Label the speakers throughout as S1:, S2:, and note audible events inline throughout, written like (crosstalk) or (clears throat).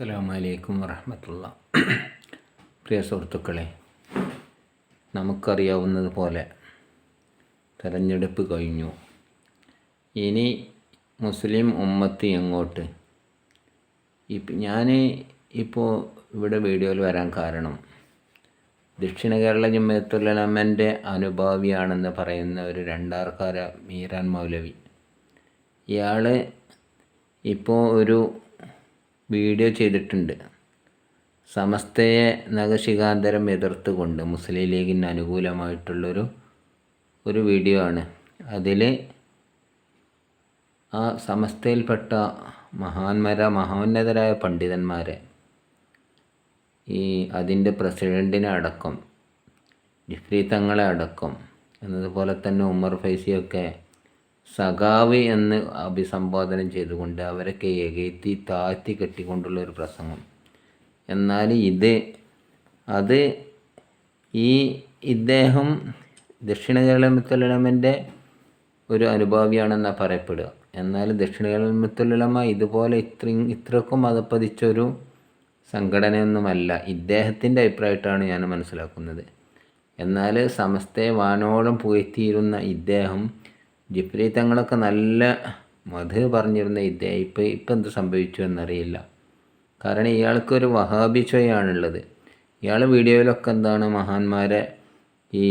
S1: അസ്സലാമലൈക്കും വറഹമത്തുള്ള (clears throat) പ്രിയ സുഹൃത്തുക്കളെ നമുക്കറിയാവുന്നതുപോലെ തെരഞ്ഞെടുപ്പ് കഴിഞ്ഞു. ഇനി മുസ്ലിം ഉമ്മത്ത് എങ്ങോട്ട്? ഇപ്പം ഞാൻ ഇപ്പോൾ ഇവിടെ വീഡിയോയിൽ വരാൻ കാരണം ദക്ഷിണ കേരള ജമ്മത്തുലമന്റെ അനുഭാവിയാണെന്ന് പറയുന്ന ഒരു രണ്ടാർക്കാര മീരാൻ മൗലവി. ഇയാൾ ഇപ്പോൾ ഒരു വീഡിയോ ചെയ്തിട്ടുണ്ട്. സമസ്തയെ നഖശികാന്തരം എതിർത്തുകൊണ്ട് മുസ്ലിം ലീഗിന് അനുകൂലമായിട്ടുള്ളൊരു ഒരു വീഡിയോ ആണ്. അതിൽ ആ സമസ്തയിൽപ്പെട്ട മഹാന്മാര മഹോന്നതരായ പണ്ഡിതന്മാരെ ഈ അതിന്റെ പ്രസിഡന്റിനെ അടക്കം ജിഫ്രി തങ്ങളെ അടക്കം എന്നതുപോലെ തന്നെ ഉമർ ഫൈസിയൊക്കെ സഖാവ് എന്ന് അഭിസംബോധന ചെയ്തുകൊണ്ട് അവരൊക്കെ എകയത്തി താഴ്ത്തി കെട്ടിക്കൊണ്ടുള്ള ഒരു പ്രസംഗം. എന്നാൽ ഇത് അത് ഈ ഇദ്ദേഹം ദക്ഷിണ കേരളമുത്തലമന്റെ ഒരു അനുഭാവിയാണെന്നാണ് പറയപ്പെടുക. എന്നാൽ ദക്ഷിണ കേരളമുത്തലമ ഇതുപോലെ ഇത്രയും ഇത്രക്കും അതപ്പതിച്ചൊരു സംഘടനയൊന്നുമല്ല. ഇദ്ദേഹത്തിന്റെ അഭിപ്രായമായിട്ടാണ് ഞാൻ മനസ്സിലാക്കുന്നത്. എന്നാൽ സമസ്തയെ വാനോളം പുകഴ്ത്തിയിരുന്ന ഇദ്ദേഹം ജിഫ്രി തങ്ങളൊക്കെ നല്ല മധു പറഞ്ഞിരുന്ന ഇദ്ദേഹം ഇപ്പം ഇപ്പം എന്ത് സംഭവിച്ചു എന്നറിയില്ല. കാരണം ഇയാൾക്കൊരു വഹാബി ചോയാണുള്ളത് ഇയാൾ വീഡിയോയിലൊക്കെ എന്താണ് മഹാന്മാരെ ഈ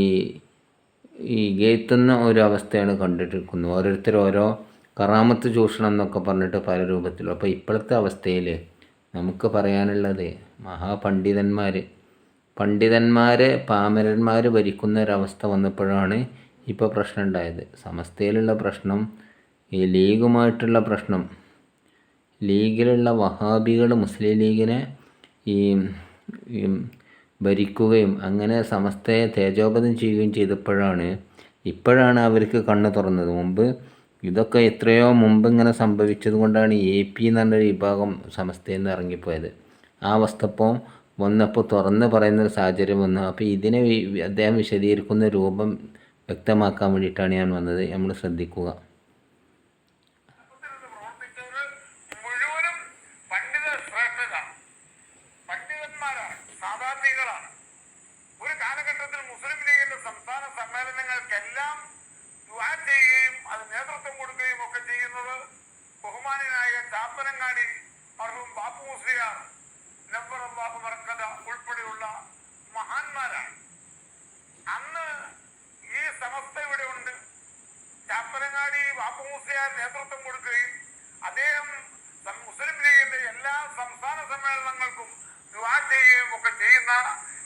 S1: ഈ ഗേത്തുന്ന ഒരു അവസ്ഥയാണ് കണ്ടിട്ടിരിക്കുന്നത്. ഓരോരുത്തർ ഓരോ കറാമത്ത് ചൂഷണം എന്നൊക്കെ പറഞ്ഞിട്ട് പല രൂപത്തിലും. അപ്പോൾ ഇപ്പോഴത്തെ അവസ്ഥയിൽ നമുക്ക് പറയാനുള്ളത് മഹാപണ്ഡിതന്മാർ. പണ്ഡിതന്മാരെ പാമരന്മാർ ഭരിക്കുന്ന ഒരവസ്ഥ വന്നപ്പോഴാണ് ഇപ്പോൾ പ്രശ്നം ഉണ്ടായത് സമസ്തയിലുള്ള പ്രശ്നം ഈ ലീഗുമായിട്ടുള്ള പ്രശ്നം ലീഗിലുള്ള വഹാബികൾ മുസ്ലിം ലീഗിനെ ഈ ഭരിക്കുകയും അങ്ങനെ സമസ്തയെ തേജോപതം ചെയ്യുകയും ചെയ്തപ്പോഴാണ് ഇപ്പോഴാണ് അവർക്ക് കണ്ണ് തുറന്നത്. മുമ്പ് ഇതൊക്കെ എത്രയോ മുമ്പ് ഇങ്ങനെ സംഭവിച്ചത് കൊണ്ടാണ് എ പി എന്ന് പറഞ്ഞൊരു വിഭാഗം സമസ്തയിൽ നിന്ന് ഇറങ്ങിപ്പോയത്. ആ അവസ്ഥപ്പം വന്നപ്പോൾ തുറന്ന് പറയുന്ന ഒരു സാഹചര്യം വന്നു. അപ്പോൾ ഇതിനെ അദ്ദേഹം വിശദീകരിക്കുന്ന രൂപം വ്യക്തമാക്കാൻ വേണ്ടിയിട്ടാണ് ഞാൻ വന്നത്. നമ്മൾ ശ്രദ്ധിക്കുക
S2: സമൂഹത്തിൽ പ്രവർത്തിച്ചവര് മുഴുവനും പണ്ഡിത ശ്രേഷ്ഠരാണ് പണ്ഡിതന്മാരാണ് സാധാർത്ഥികളാണ് ഒരു കാലഘട്ടത്തിൽ മുസ്ലിം ലീഗിന്റെ സംസ്ഥാന സമ്മേളനങ്ങൾക്കെല്ലാം ദുആ ചെയ്യുകയും അത് നേതൃത്വം കൊടുക്കുകയും ഒക്കെ ചെയ്യുന്നത് ബഹുമാനായ ചാപ്പനങ്ങാടി മർഹൂം ബാപ്പു മുസ്ലിയാർ നമ്പർ അള്ളാഹു മറക്കത ഉൾപ്പെടെയുള്ള മഹാന്മാരാണ് അന്ന് ഈ സമസ്ത ഇവിടെ ഉണ്ട് ബാപ്പുമൂസയാർ നേതൃത്വം കൊടുക്കുകയും അദ്ദേഹം മുസ്ലിം ലീഗിന്റെ എല്ലാ സംസ്ഥാന സമ്മേളനങ്ങൾക്കും ദുവാ ചെയ്യുകയും ഒക്കെ ചെയ്യുന്ന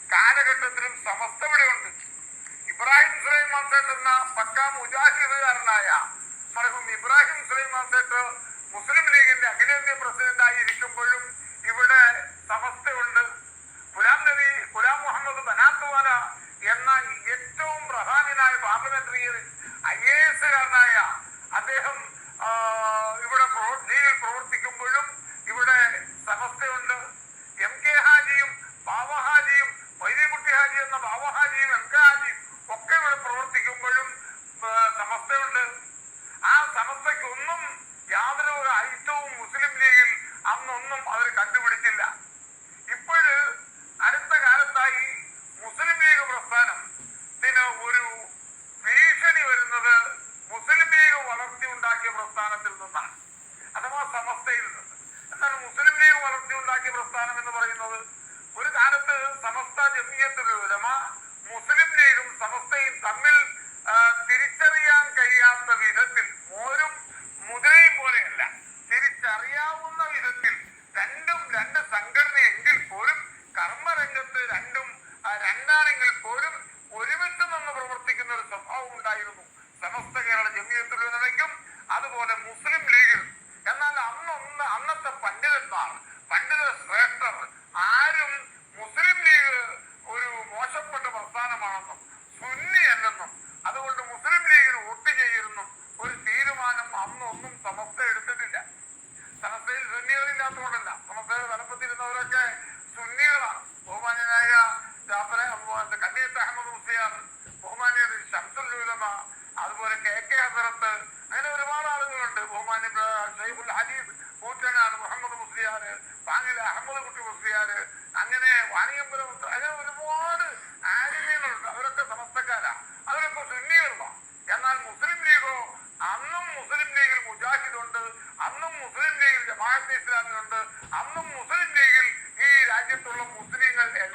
S2: കാലഘട്ടത്തിലും സമസ്ത ഇവിടെ ഉണ്ട് ഇബ്രാഹിം സുലൈമാൻ സേട്ട് എന്ന പക്കാ മുജാഹിദുകാരനായ മർഹൂം ഇബ്രാഹിം സുലൈമാൻ സേട്ട് മുസ്ലിം ലീഗിന്റെ അഖിലേന്ത്യാ പ്രസിഡന്റായി ഇരിക്കുമ്പോഴും ഇവിടെ സമസ്തയുണ്ട്. ഗുലാം നബി ഗുലാം മുഹമ്മദ് ബനാത്തുവാല എന്ന ഏറ്റവും പ്രധാനനായ പാർലമെന്ററി ഐ എ എസുകാരനായ അദ്ദേഹം ഇവിടെ ലീഗിൽ പ്രവർത്തിക്കുമ്പോഴും ഇവിടെ സമസ്തയുണ്ട് എം കെ ഹാജിയും ബാബഹാജിയും വൈദ്യകുട്ടി ഹാജി എന്ന ബാബഹാജിയും എം കെ ഹാജിയും ഒക്കെ ഇവിടെ പ്രവർത്തിക്കുമ്പോഴും സമസ്തയുണ്ട്. ആ സമസ്തയ്ക്കൊന്നും യാതൊരു ഐറ്റവും മുസ്ലിം ലീഗിൽ അന്നൊന്നും അവർ കണ്ടുപിടിച്ചില്ല ഇപ്പോഴ് അടുത്ത കാലത്തായി മുസ്ലിം ലീഗ് പ്രസ്ഥാനം ഇതിന് ഒരു ഭീഷണി വരുന്നത് മുസ്ലിം ലീഗ് വളർത്തിയുണ്ടാക്കിയ പ്രസ്ഥാനത്തിൽ നിന്നാണ് അഥവാ സമസ്തയിൽ നിന്ന് എന്നാൽ മുസ്ലിം ലീഗ് വളർത്തിയുണ്ടാക്കിയ പ്രസ്ഥാനം എന്ന് പറയുന്നത് ഒരു കാലത്ത് സമസ്ത ജമിയത്തുൽ ഉലമ മുസ്ലിം ലീഗും സമസ്തയും തമ്മിൽ para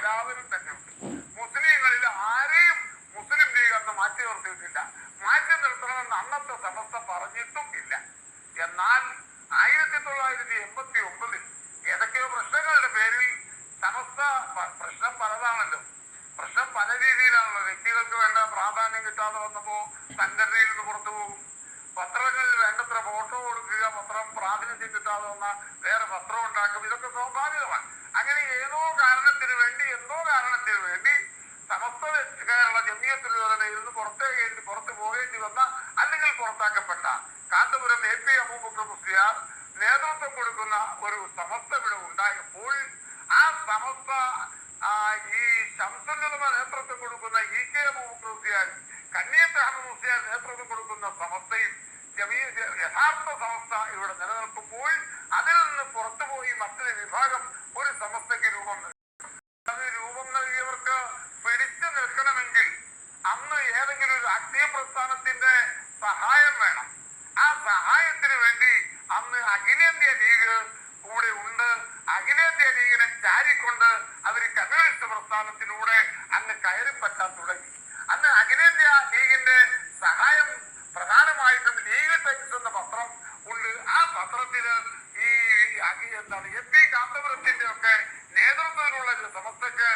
S2: എല്ലാവരും തന്നെ ഉണ്ട് മുസ്ലിങ്ങളിൽ ആരെയും മുസ്ലിം ലീഗ് അന്ന് മാറ്റി നിർത്തിയിട്ടില്ല മാറ്റി നിർത്തണമെന്ന് അന്നത്തെ സമസ്ത പറഞ്ഞിട്ടും ഇല്ല എന്നാൽ ആയിരത്തി തൊള്ളായിരത്തി എൺപത്തി ഒമ്പതിൽ ഏതൊക്കെയോ പ്രശ്നങ്ങളുടെ പേരിൽ സമസ്ത പ- പ്രശ്നം പലതാണല്ലോ പ്രശ്നം പല രീതിയിലാണല്ലോ വ്യക്തികൾക്ക് വേണ്ട പ്രാധാന്യം കിട്ടാതെ വന്നപ്പോ സംഘടനയിൽ നിന്ന് പുറത്തു പോകും പത്രങ്ങളിൽ വേണ്ടത്ര ഫോട്ടോ കൊടുക്കുക പത്രം പ്രാതിനിധ്യം കിട്ടാതെ വന്ന വേറെ പത്രം ഉണ്ടാക്കും. ഇതൊക്കെ സ്വാഭാവികമാണ്. അങ്ങനെ ഏതോ കാരണത്തിന് വേണ്ടി എന്തോ കാരണത്തിന് വേണ്ടി സമസ്ത കേരള ജമിയത്തിലുള്ളതിൽ നിന്ന് പുറത്തേക്ക് പുറത്തു പോകേണ്ടി വന്ന അല്ലെങ്കിൽ പുറത്താക്കപ്പെട്ട കാന്തപുരം എ പി അബൂബക്കർ മുസ്ലിയാർ നേതൃത്വം കൊടുക്കുന്ന ഒരു സമസ്ത ഇവിടെ ഉണ്ടായപ്പോൾ ആ സമസ്ത ഈ ശംസുല്ലമ നേതൃത്വം കൊടുക്കുന്ന ഇ കെ അബൂബക്കർ മുസ്ലിയാർ കന്നിയത്ത് അഹമ്മദ് മുസ്ലിയാർ നേതൃത്വം കൊടുക്കുന്ന സമസ്തയും യഥാർത്ഥ സമസ്ത ഇവിടെ നിലനിൽക്കുമ്പോൾ അതിൽ നിന്ന് പുറത്തുപോയി മറ്റൊരു വിഭാഗം ഒരു സമസ്തയ്ക്ക് രൂപം അത് രൂപം നൽകിയവർക്ക് പിടിച്ചു നിൽക്കണമെങ്കിൽ അന്ന് ഏതെങ്കിലും ഒരു രാഷ്ട്രീയ പ്രസ്ഥാനത്തിന്റെ സഹായം വേണം. ആ സഹായത്തിന് വേണ്ടി അന്ന് അഖിലേന്ത്യാ ലീഗ് കൂടെ ഉണ്ട്. അഖിലേന്ത്യാ ലീഗിനെ ചാരിക്കൊണ്ട് അവർ കമ്മ്യൂണിസ്റ്റ് പ്രസ്ഥാനത്തിലൂടെ അന്ന് കയറി പറ്റാൻ തുടങ്ങി. അന്ന് അഖിലേന്ത്യാ ലീഗിന്റെ സഹായം ലീഗ് ടൈംസ് എന്ന പത്രം ഉണ്ട്. ആ പത്രത്തിന് ഈ എന്താണ് എം പി കാന്തപുരത്തിന്റെ ഒക്കെ നേതൃത്വത്തിലുള്ള സമസ്തക്ക്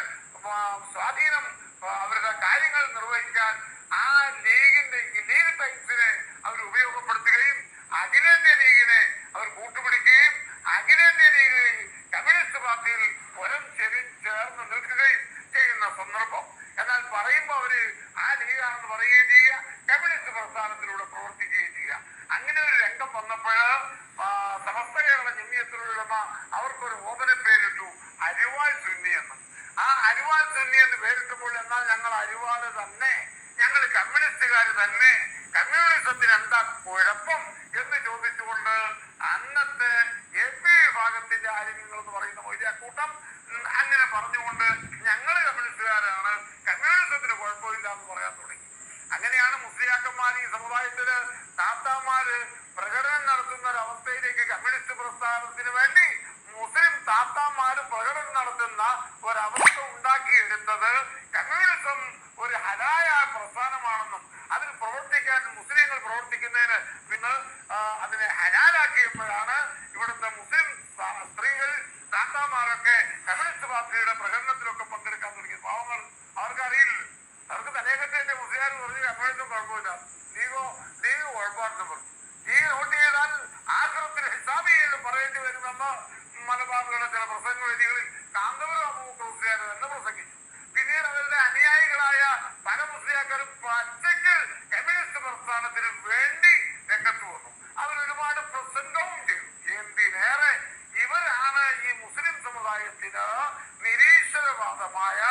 S2: ആ, സ്വാധീനം ആ, അവരുടെ കാര്യങ്ങൾ നിർവഹിക്കാൻ ആ ലീഗിന്റെ ഈ ലീഗ് ടൈംസിനെ അവർ ഉപയോഗപ്പെടുത്തുകയും അഖിലേന്ത്യാ ലീഗിനെ അവർ കൂട്ടുപിടിക്കുകയും അഖിലേന്ത്യാ ലീഗ് കമ്മ്യൂണിസ്റ്റ് പാർട്ടിയിൽ പുരം ചെരി ചേർന്ന് നിൽക്കുകയും ചെയ്യുന്ന സന്ദർഭം എന്നാൽ പറയുമ്പോൾ അവർ ആ ലീഗാണെന്ന് പറയുകയും ചെയ്യുക കമ്മ്യൂണിസ്റ്റ് പ്രസ്ഥാനത്തിലൂടെ പ്രവർത്തിക്കുകയും ചെയ്യുക അങ്ങനെ ഒരു രംഗം വന്നപ്പോൾ സമസ്ത കേരള ജമ്മിയത്തിലുള്ള അവർക്കൊരു ഓപന പേരിട്ടു അരിവാൾ സുന്നി എന്ന്. ആ അരിവാൾ സുന്നി എന്ന് പേരിട്ടപ്പോൾ എന്നാൽ ഞങ്ങൾ അരിവാൾ തന്നെ ഞങ്ങൾ കമ്മ്യൂണിസ്റ്റുകാർ തന്നെ കമ്മ്യൂണിസത്തിന് എന്താ കുഴപ്പം എന്ന് ചോദിച്ചുകൊണ്ട് അന്നത്തെ എ പി വിഭാഗത്തിന്റെ ആര്യങ്ങൾ എന്ന് പറയുന്ന ഒരു കൂട്ടം അങ്ങനെ പറഞ്ഞുകൊണ്ട് ഞങ്ങൾ കമ്മ്യൂണിസ്റ്റുകാരാണ് കമ്മ്യൂണിസത്തിന് കുഴപ്പമില്ല എന്ന് പറയാൻ തുടങ്ങി അങ്ങനെയാണ് മുസ്ലിയാക്കന്മാർ ഈ സമുദായത്തിൽ താത്താമാര് പ്രകടനം നടത്തുന്ന ഒരു അവസ്ഥയിലേക്ക് കമ്മ്യൂണിസ്റ്റ് പ്രസ്ഥാനത്തിന് വേണ്ടി മുസ്ലിം താത്താമാര് പ്രകടനം നടത്തുന്ന ഒരവസ്ഥ ഉണ്ടാക്കിയെടുത്തത് കമ്മ്യൂണിസം ഒരു ഹലായ പ്രസ്ഥാനമാണെന്നും അതിൽ പ്രവർത്തിക്കാൻ മുസ്ലിങ്ങൾ പ്രവർത്തിക്കുന്നതിന് പിന്നെ അതിനെ ഹലാലാക്കിയപ്പോഴാണ് ഇവിടുത്തെ മുസ്ലിം സ്ത്രീകൾ താത്താമാരൊക്കെ കമ്മ്യൂണിസ്റ്റ് പാർട്ടിയുടെ പ്രകടനത്തിലൊക്കെ തലേക്കത്തെ പറഞ്ഞു കമ്മ്യൂണിസം കുഴപ്പമില്ല. നീയോ നീ കുഴപ്പമാണെന്ന് പറഞ്ഞു ഈ നോട്ട് ചെയ്താൽ ആശ്രമത്തിൽ ഹിസാബി എന്ന് പറയേണ്ടി വരുമെന്ന് മലബാറിലുള്ള ചില പ്രസംഗ വേദികളിൽ കാന്തപുരം മുസ്ലിയാർ തന്നെ പ്രസംഗിച്ചു. പിന്നീട് അവരുടെ അനുയായികളായ പല മുസ്ലിയാക്കാരും പച്ചയ്ക്ക് കമ്മ്യൂണിസ്റ്റ് പ്രസ്ഥാനത്തിന് വേണ്ടി രംഗത്ത് വന്നു. അവർ ഒരുപാട് പ്രസംഗവും ചെയ്തു. എന്തിനേറെ ഇവരാണ് ഈ മുസ്ലിം സമുദായത്തിന് നിരീശ്വരവാദമായ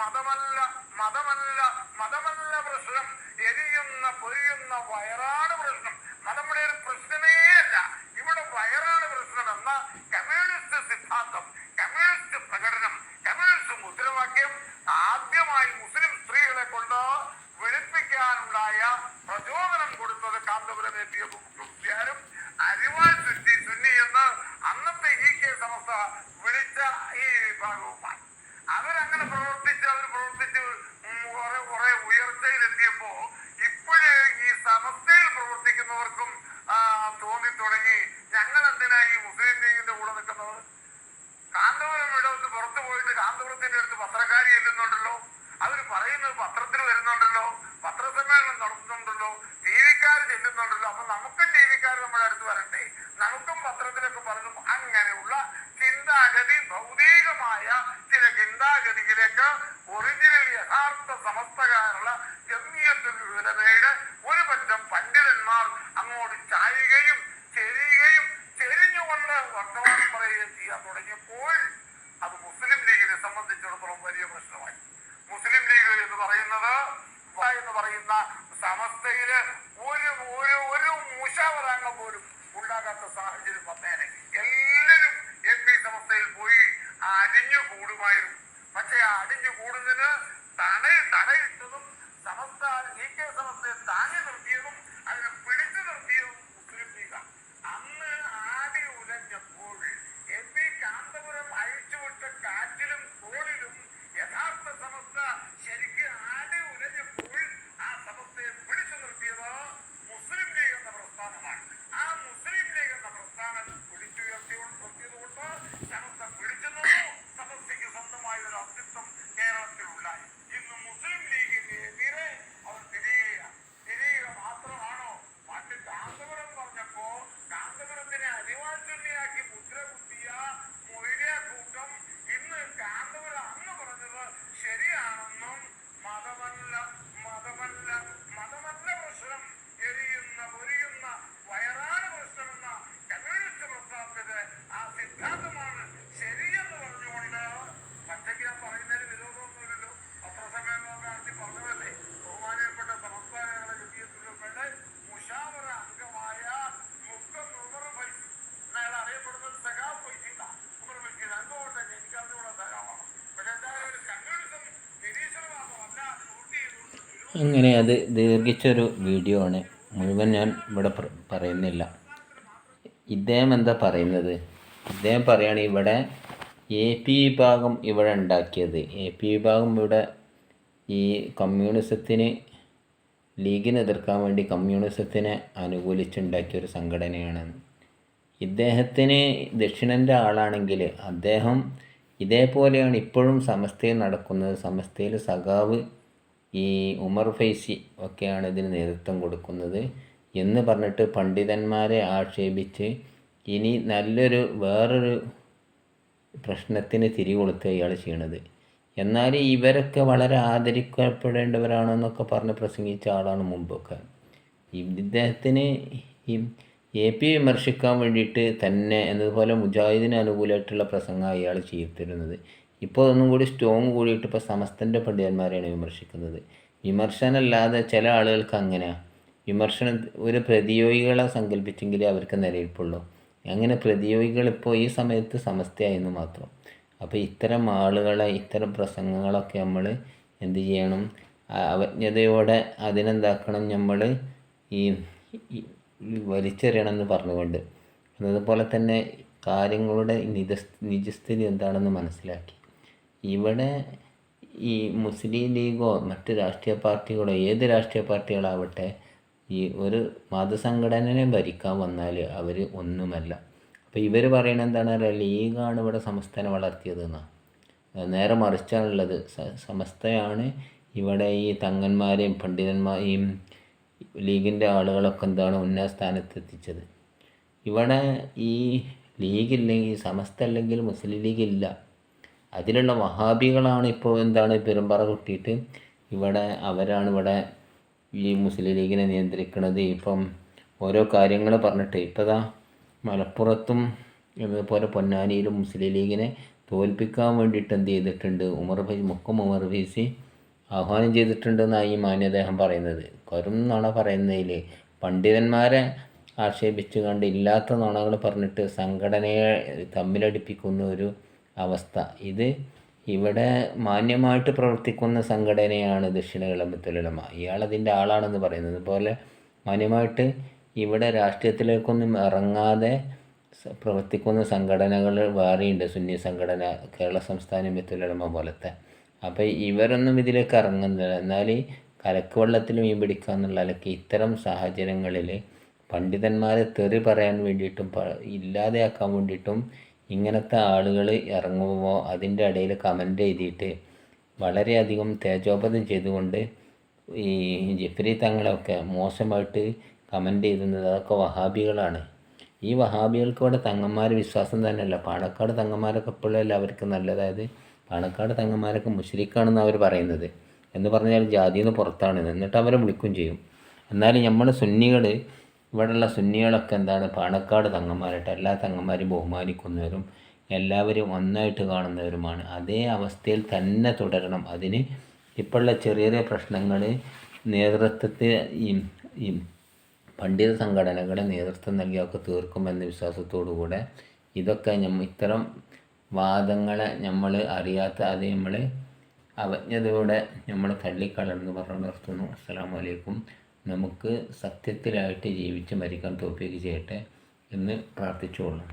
S2: മതമല്ല മതമല്ല മതമല്ല പ്രശ്നം എരിയുന്ന പൊരിയുന്ന വയറാണ് പ്രശ്നം നമ്മുടെ ഒരു പ്രശ്നമേ അല്ല ഇവിടെ വയറാണ് പ്രശ്നം എന്ന കമ്മ്യൂണിസ്റ്റ് സിദ്ധാന്തം കമ്മ്യൂണിസ്റ്റ് പ്രകടനം കമ്മ്യൂണിസ്റ്റ് മുദ്രാവാക്യം ആദ്യമായി മുസ്ലിം സ്ത്രീകളെ കൊണ്ട് വിളിപ്പിക്കാനുണ്ടായ പ്രചോദനം കൊടുത്തത് കാന്തപുരം എ പി മുസ്ലിയാരും അരിവാൾ സുന്നി സുന്നി എന്ന് അന്നത്തെ ഇ കെ സമസ്ത വിളിച്ച ഈ വിഭാഗവുമാണ് അവരങ്ങനെ പ്രവർത്തിച്ച് അവർ പ്രവർത്തിച്ച് ഉം കുറെ കുറെ ഉയർച്ചയിലെത്തിയപ്പോ ഇപ്പോഴേ ഈ സമസ്തയിൽ പ്രവർത്തിക്കുന്നവർക്കും ആ, തോന്നി തുടങ്ങി ഞങ്ങൾ എന്തിനാ ഈ മുസ്ലിം ലീഗിന്റെ കൂടെ നിൽക്കുന്നത് കാന്തപുരം ഇവിടെ ഒന്ന് പുറത്തു പോയിട്ട് കാന്തപുരത്തിന്റെ അടുത്ത് പത്രക്കാരി ചെല്ലുന്നുണ്ടല്ലോ അവർ പറയുന്നത് പത്രത്തിൽ വരുന്നുണ്ടല്ലോ പത്രസമ്മേളനം നടത്തുന്നുണ്ടല്ലോ ടി വിക്കാർ ചെല്ലുന്നുണ്ടല്ലോ അപ്പൊ നമുക്കും ടി വിക്കാർ നമ്മുടെ അടുത്ത് വരട്ടെ നമുക്കും പത്രത്തിലൊക്കെ പറഞ്ഞു അങ്ങനെയുള്ള ചിന്താഗതി ഭൗതികമായ ചില ചിന്താഗതിയിലേക്ക് ഒറിജിനൽ യഥാർത്ഥ സമസ്തകാരുള്ള ജമ്മിയത്തുൽ ഉലമയുടെ ഒരു പറ്റം പണ്ഡിതന്മാർ അങ്ങോട്ട് ചായുകയും ചെരിയുകയും ചെരിഞ്ഞുകൊണ്ട് വർത്തമാനം പറയുകയും ചെയ്യാൻ തുടങ്ങിയപ്പോൾ അത് മുസ്ലിം ലീഗിനെ സംബന്ധിച്ചിടത്തോളം വലിയ പ്രശ്നമായി മുസ്ലിം ലീഗ് എന്ന് പറയുന്നത് വ എന്ന് പറയുന്ന സമസ്തയിൽ ഒരു ഒരു ഒരു മൂശാവതാംഗം പോലും ഉണ്ടാകാത്ത സാഹചര്യം വന്നേനെ എല്ലാവരും എ പി സമസ്തയിൽ പോയി അടിഞ്ഞു കൂടുമായിരുന്നു പക്ഷേ അടിഞ്ഞു കൂടുന്നതിന് തണ തടയിട്ടതും സമസ്ത നീക്കിയ സമസ്തയെ താങ്ങി നിർത്തിയതും അതിനെ പിടിച്ചു നിർത്തിയതും മുസ്ലിം ലീഗാണ് അന്ന് ആടി ഉലഞ്ഞപ്പോൾ എ പി കാന്തപുരം അഴിച്ചുവിട്ട കാറ്റിലും കോളിലും യഥാർത്ഥ സമസ്ത ശരിക്ക് ആടി ഉലഞ്ഞപ്പോൾ ആ സമസ്തയെ പിടിച്ചു നിർത്തിയത് മുസ്ലിം ലീഗ് എന്ന പ്രസ്ഥാനമാണ് ആ മുസ്ലിം ലീഗ് എന്ന പ്രസ്ഥാനം പിടിച്ചുയർത്തി നിർത്തിയതുകൊണ്ട് സമസ്ത പിടിച്ചു നിന്നു സമസ്തയ്ക്ക് സ്വന്തമായ ഒരു അസ്തിത്വം കേരളത്തിലുണ്ടായി ഇന്ന് മുസ്ലിം ലീഗിനെതിരെ അവർ തിരിയുകയാണ് തിരിയുക മാത്രമാണോ പണ്ട് കാന്തപുരം പറഞ്ഞപ്പോ കാന്തപുരത്തിനെ അനിവാര്യയാക്കി മുദ്ര കുത്തിയ മൊയ്ലിയ കൂട്ടം ഇന്ന് കാന്തപുരം അന്ന് പറഞ്ഞത് ശരിയാണെന്നും മതമല്ല മതമല്ല മതമല്ല പ്രശ്നം എരിയുന്ന ഒരിയുന്ന വയറാണ് പ്രശ്നമെന്ന കമ്മ്യൂണിസ്റ്റ് പ്രസ്ഥാനത്തിന്റെ ആ സിദ്ധാന്തമാണ് ശരിയെന്ന് പറഞ്ഞുകൊണ്ട് പച്ചയ്ക്ക് ഞാൻ പറയുന്നതിന് വിരോധമൊന്നുമില്ലല്ലോ പത്രസമ്മേളനം നടത്തി പറഞ്ഞതല്ലേ ബഹുമാനപ്പെട്ട സംസ്ഥാനങ്ങളുടെ വിദ്യാർത്ഥികളുടെ മുഷാവറ അംഗമായ മുക്കം ഉമർ ഫൈസി അയാൾ അറിയപ്പെടുന്നത് സഖാവ് ഫൈസിന്ന ഉമർ ഫൈസി അനുഭവട്ടെ എനിക്ക് അറിഞ്ഞുകൂടാ സഖാവാണ് പക്ഷെ എന്തായാലും ഒരു കമ്മ്യൂണിസം നിരീശ്വരവാദമല്ല ഷൂട്ട്
S1: അങ്ങനെ അത് ദീർഘിച്ചൊരു വീഡിയോ ആണ്. മുഴുവൻ ഞാൻ ഇവിടെ പറയുന്നില്ല. ഇദ്ദേഹം എന്താ പറയുന്നത്? ഇദ്ദേഹം പറയാണ് ഇവിടെ എ പി വിഭാഗം ഇവിടെ ഉണ്ടാക്കിയത്. എ പി വിഭാഗം ഇവിടെ ഈ കമ്മ്യൂണിസത്തിന് ലീഗിനെ എതിർക്കാൻ വേണ്ടി കമ്മ്യൂണിസത്തിനെ അനുകൂലിച്ചുണ്ടാക്കിയ ഒരു സംഘടനയാണ്. ഇദ്ദേഹത്തിന് ദക്ഷിണന്റെ ആളാണെങ്കിൽ അദ്ദേഹം ഇതേപോലെയാണ് ഇപ്പോഴും സമസ്തയിൽ നടക്കുന്നത്. സമസ്തയിൽ സഖാവ് ഈ ഉമർ ഫൈസി ഒക്കെയാണ് ഇതിന് നേതൃത്വം കൊടുക്കുന്നത് എന്ന് പറഞ്ഞിട്ട് പണ്ഡിതന്മാരെ ആക്ഷേപിച്ച് ഇനി നല്ലൊരു വേറൊരു പ്രശ്നത്തിന് തിരികൊളുത്ത് ഇയാൾ ചെയ്യണത്. എന്നാൽ ഇവരൊക്കെ വളരെ ആദരിക്കപ്പെടേണ്ടവരാണെന്നൊക്കെ പറഞ്ഞ് പ്രസംഗിച്ച ആളാണ് മുമ്പൊക്കെ. ഇദ്ദേഹത്തിന് ഈ എ പി വിമർശിക്കാൻ വേണ്ടിയിട്ട് തന്നെ എന്നതുപോലെ മുജാഹിദിന് അനുകൂലമായിട്ടുള്ള പ്രസംഗം ഇയാൾ ചെയ്തിരുന്നത്. ഇപ്പോൾ ഒന്നും കൂടി സ്ട്രോങ് കൂടിയിട്ട് ഇപ്പോൾ സമസ്തന്റെ പണ്ഡിതന്മാരെയാണ് വിമർശിക്കുന്നത്. വിമർശനമല്ലാതെ ചില ആളുകൾക്ക് അങ്ങനെയാണ് വിമർശനം ഒരു പ്രതിയോഗികളെ സങ്കല്പിച്ചെങ്കിലേ അവർക്ക് നിലനിൽപ്പുള്ളൂ. അങ്ങനെ പ്രതിയോഗികൾ ഇപ്പോൾ ഈ സമയത്ത് സമസ്തയായെന്ന് മാത്രം. അപ്പോൾ ഇത്തരം ആളുകളെ ഇത്തരം പ്രസംഗങ്ങളൊക്കെ നമ്മൾ എന്ത് ചെയ്യണം? അവജ്ഞതയോടെ അതിനെന്താക്കണം? നമ്മൾ ഈ ഈ- ഈ വലിച്ചെറിയണം എന്ന് പറഞ്ഞുകൊണ്ട്. അതുപോലെ തന്നെ കാര്യങ്ങളുടെ നിജസ് നിജസ്ഥിതി എന്താണെന്ന് മനസ്സിലാക്കി. ഇവിടെ ഈ മുസ്ലിം ലീഗോ മറ്റ് രാഷ്ട്രീയ പാർട്ടികളോ ഏത് രാഷ്ട്രീയ പാർട്ടികളാവട്ടെ ഈ ഒരു മതസംഘടനയെ ഭരിക്കാൻ വന്നാൽ അവർ ഒന്നുമല്ല. അപ്പോൾ ഇവർ പറയുന്നത് എന്താണ് പറയുക ലീഗാണ് ഇവിടെ സംസ്ഥാനം വളർത്തിയതെന്നാണ് നേരെ മറിച്ചാണുള്ളത്. സമസ്തയാണ് ഇവിടെ ഈ തങ്ങന്മാരെയും പണ്ഡിതന്മാരെയും ലീഗിന്റെ ആളുകളൊക്കെ എന്താണ് ഉന്നത സ്ഥാനത്ത് എത്തിച്ചത് ഇവിടെ ഈ ലീഗില്ലെങ്കിൽ സമസ്ത അല്ലെങ്കിൽ മുസ്ലിം ലീഗ് ഇല്ല. അതിലുള്ള വഹാബികളാണ് ഇപ്പോൾ എന്താണ് പെരുമ്പറ കൊട്ടിയിട്ട് ഇവിടെ അവരാണ് ഇവിടെ ഈ മുസ്ലിം ലീഗിനെ നിയന്ത്രിക്കുന്നത് ഇപ്പം ഓരോ കാര്യങ്ങൾ പറഞ്ഞിട്ട് ഇപ്പോൾ ദാ മലപ്പുറത്തും അതുപോലെ പൊന്നാനിയിലും മുസ്ലിം ലീഗിനെ തോൽപ്പിക്കാൻ വേണ്ടിയിട്ട് എന്ത് ചെയ്തിട്ടുണ്ട്? ഉമർ ഫൈസി മുക്കം ഉമർ ഫൈസി ആഹ്വാനം ചെയ്തിട്ടുണ്ടെന്നാണ് ഈ മാന്യ മാന്യദേഹം പറയുന്നത്. കരും നുണ പറയുന്നതിൽ പണ്ഡിതന്മാരെ ആക്ഷേപിച്ചു കണ്ട് ഇല്ലാത്ത നുണകൾ പറഞ്ഞിട്ട് സംഘടനയെ തമ്മിലടിപ്പിക്കുന്ന ഒരു അവസ്ഥ. ഇത് ഇവിടെ മാന്യമായിട്ട് പ്രവർത്തിക്കുന്ന സംഘടനയാണ് ദക്ഷിണ കിളമ്പത്തുലമ ഇയാൾ അതിന്റെ ആളാണെന്ന് പറയുന്നത്. അതുപോലെ മാന്യമായിട്ട് ഇവിടെ രാഷ്ട്രീയത്തിലേക്കൊന്നും ഇറങ്ങാതെ പ്രവർത്തിക്കുന്ന സംഘടനകൾ വേറെയുണ്ട്. സുന്നി സംഘടന കേരള സംസ്ഥാന മിത്തുലമ പോലത്തെ. അപ്പോൾ ഇവരൊന്നും ഇതിലേക്ക് ഇറങ്ങുന്നില്ല. എന്നാൽ കലക്ക് വെള്ളത്തിൽ മീൻ പിടിക്കുക എന്നുള്ള നിലയ്ക്ക് ഇത്തരം സാഹചര്യങ്ങളിൽ പണ്ഡിതന്മാരെ തെറി പറയാൻ വേണ്ടിയിട്ടും ഇല്ലാതെയാക്കാൻ വേണ്ടിയിട്ടും ഇങ്ങനത്തെ ആളുകൾ ഇറങ്ങുമ്പോൾ അതിന്റെ ഇടയിൽ കമന്റ് എഴുതിയിട്ട് വളരെയധികം തേജോപതം ചെയ്തുകൊണ്ട് ഈ ജിഫ്രി തങ്ങളൊക്കെ മോശമായിട്ട് കമന്റ് ചെയ്തുന്നത് അതൊക്കെ വഹാബികളാണ്. ഈ വഹാബികൾക്ക് ഇവിടെ തങ്ങന്മാർ വിശ്വാസം തന്നെയല്ല. പാണക്കാട് തങ്ങന്മാരൊക്കെ ഇപ്പോഴല്ല അവർക്ക് നല്ലതായത് പാണക്കാട് തങ്ങന്മാരൊക്കെ മുഷരിക്കാണെന്ന് അവർ പറയുന്നത്. എന്ന് പറഞ്ഞാൽ ജാതിയിൽ നിന്ന് പുറത്താണ്. എന്നിട്ട് അവരെ വിളിക്കുകയും ചെയ്യും. എന്നാലും നമ്മൾ സുന്നികൾ ഇവിടെയുള്ള സുന്നികളൊക്കെ എന്താണ്? പാണക്കാട് തങ്ങന്മാരായിട്ട് എല്ലാ തങ്ങന്മാരും ബഹുമാനിക്കുന്നവരും എല്ലാവരും ഒന്നായിട്ട് കാണുന്നവരുമാണ്. അതേ അവസ്ഥയിൽ തന്നെ തുടരണം. അതിന് ഇപ്പോഴുള്ള ചെറിയ ചെറിയ പ്രശ്നങ്ങൾ നേതൃത്വത്തെ ഈ പണ്ഡിത സംഘടനകളെ നേതൃത്വം നൽകിയൊക്കെ തീർക്കുമെന്ന വിശ്വാസത്തോടു കൂടെ ഇതൊക്കെ ഞമ്മ ഇത്തരം വാദങ്ങളെ നമ്മൾ അറിയാത്ത അത് നമ്മൾ അവജ്ഞതയോടെ നമ്മൾ തള്ളിക്കളർന്ന് പറഞ്ഞു നിർത്തുന്നു. അസ്സാം അലൈക്കും. നമുക്ക് സത്യത്തിലായിട്ട് ജീവിച്ച് മരിക്കാൻ തോപ്പിക്ക് ചെയ്യട്ടെ എന്ന് പ്രാർത്ഥിച്ചുകൊള്ളു.